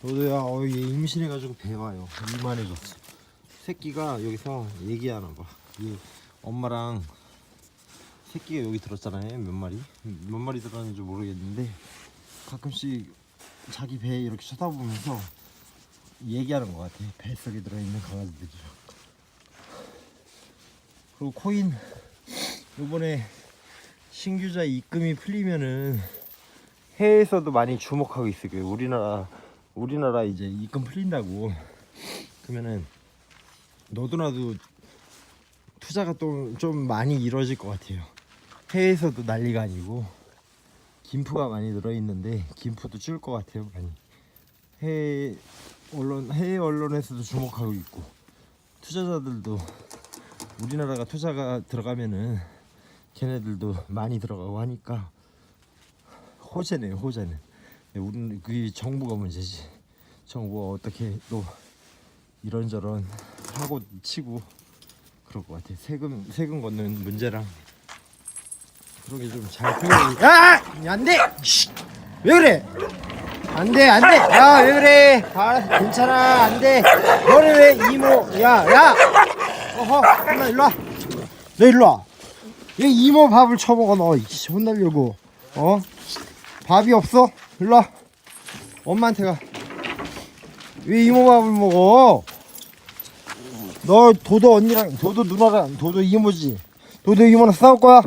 너도야 어, 얘 임신해가지고 배와요. 이만해졌어. 새끼가 여기서 얘기하나 봐얘 엄마랑 새끼가 여기 들었잖아요 몇 마리. 몇 마리 들었는지 모르겠는데 가끔씩 자기 배 이렇게 쳐다보면서 얘기하는 것 같아. 뱃속에 들어있는 강아지들이랑. 그리고 코인 요번에 신규자 입금이 풀리면은 해외에서도 많이 주목하고 있을 거예요. 우리나라 우리나라 이제 입금 풀린다고 그러면은 너도 나도 투자가 또 좀 많이 이루어질 것 같아요. 해외에서도 난리가 아니고 김프가 많이 들어 있는데 김프도 줄 것 같아요 많이. 해외 언론 해외 언론에서도 주목하고 있고 투자자들도 우리나라가 투자가 들어가면은 걔네들도 많이 들어가고 하니까 호재네요 호재는 우리는 그게 정부가 문제지. 정부가 어떻게 또 이런저런 하고 치고 그럴 것 같아. 세금 세금 걷는 문제랑 그런 게 좀 잘 풀려 야! 안돼! 왜 그래? 안돼 안돼! 야 왜 그래? 아 괜찮아 안돼. 너는 왜 이모 야 야! 어허 엄마 일로 와. 너 일로 와. 왜 이모 밥을 처먹어 너. 이씨, 혼나려고. 어? 밥이 없어? 일로 와 엄마한테 가 왜 이모 밥을 먹어? 너 도도 언니랑 도도 누나랑 도도 이모지. 도도 이모랑 싸울 거야.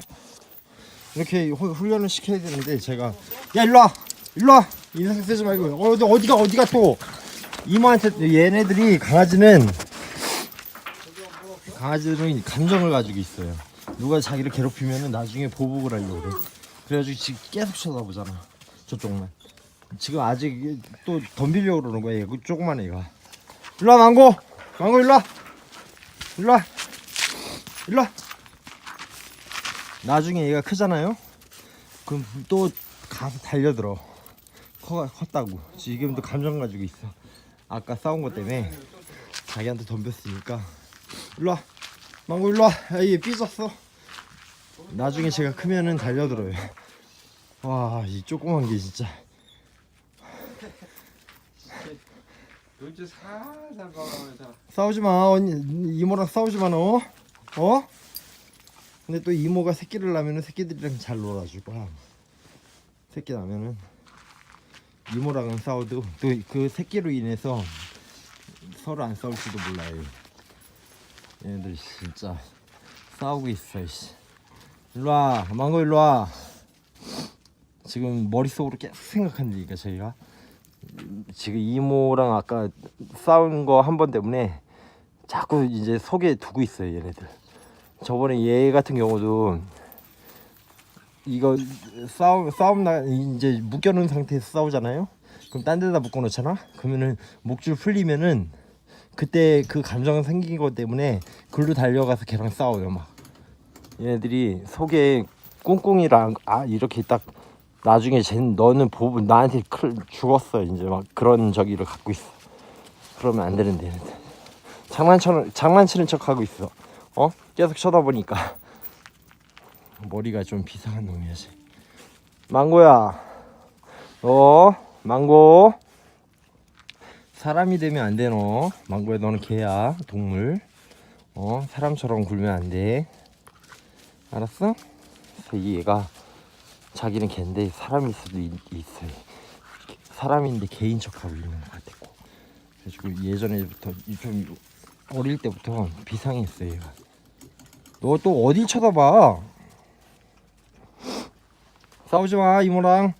이렇게 후- 훈련을 시켜야 되는데 제가 야 일로 와. 일로 와. 인상 쓰지 말고. 어, 너 어디가 어디가 또? 이모한테 얘네들이 강아지는 강아지들은 감정을 가지고 있어요. 누가 자기를 괴롭히면 나중에 보복을 하려고 그래. 그래가지고 지금 계속 쳐다보잖아. 저쪽만 지금 아직 또 덤비려고 그러는 거야 얘그 조그만 애가. 일로 와 망고. 망고 일로 와. 일로 와. 일로 와. 나중에 얘가 크잖아요? 그럼 또 가서 달려들어. 커, 컸다고. 지금도 감정 가지고 있어. 아까 싸운 것 때문에 자기한테 덤볐으니까. 일로 와. 망고 일로 와. 야, 얘 삐졌어. 나중에 제가 크면은 달려들어요. 와 이 조그만 게 진짜 눈치 살살 봐가면서. 싸우지 마 언니. 이모랑 싸우지 마 너. 어? 근데 또 이모가 새끼를 낳으면은 새끼들이랑 잘 놀아주고 새끼 낳으면은. 이모랑은 싸워도 또 그 새끼로 인해서 서로 안 싸울지도 몰라요. 얘네들 진짜 싸우고 있어 씨. 일로 와. 망고 일로 와. 지금 머릿속으로 계속 생각한다니까 저희가 지금 이모랑 아까 싸운 거 한 번 때문에 자꾸 이제 속에 두고 있어요 얘네들. 저번에 얘 같은 경우도 이거 싸움 싸움 나 이제 묶여놓은 상태에서 싸우잖아요? 그럼 딴 데다 묶어놓잖아? 그러면은 목줄 풀리면은 그때 그 감정 생긴 것 때문에 글로 달려가서 걔랑 싸워요 막. 얘네들이 속에 꿍꿍이랑 아 이렇게 딱 나중에 쟤 너는 보 나한테 클 죽었어. 이제 막 그런 저기를 갖고 있어. 그러면 안 되는데. 장난쳐 장난치는 척 하고 있어. 어? 계속 쳐다보니까. 머리가 좀 비상한 놈이야 쟤. 망고야. 너 망고? 사람이 되면 안 돼 너. 망고야 너는 개야 동물. 어? 사람처럼 굴면 안돼. 알았어? 얘가 자기는 걘데 사람일 수도 있, 있어요. 사람인데 개인 척하고 있는 것 같았고. 그래가지고 예전에부터 이좀 어릴 때부터 비상했어요. 너 또 어딜 쳐다봐? 싸우지 마 이모랑.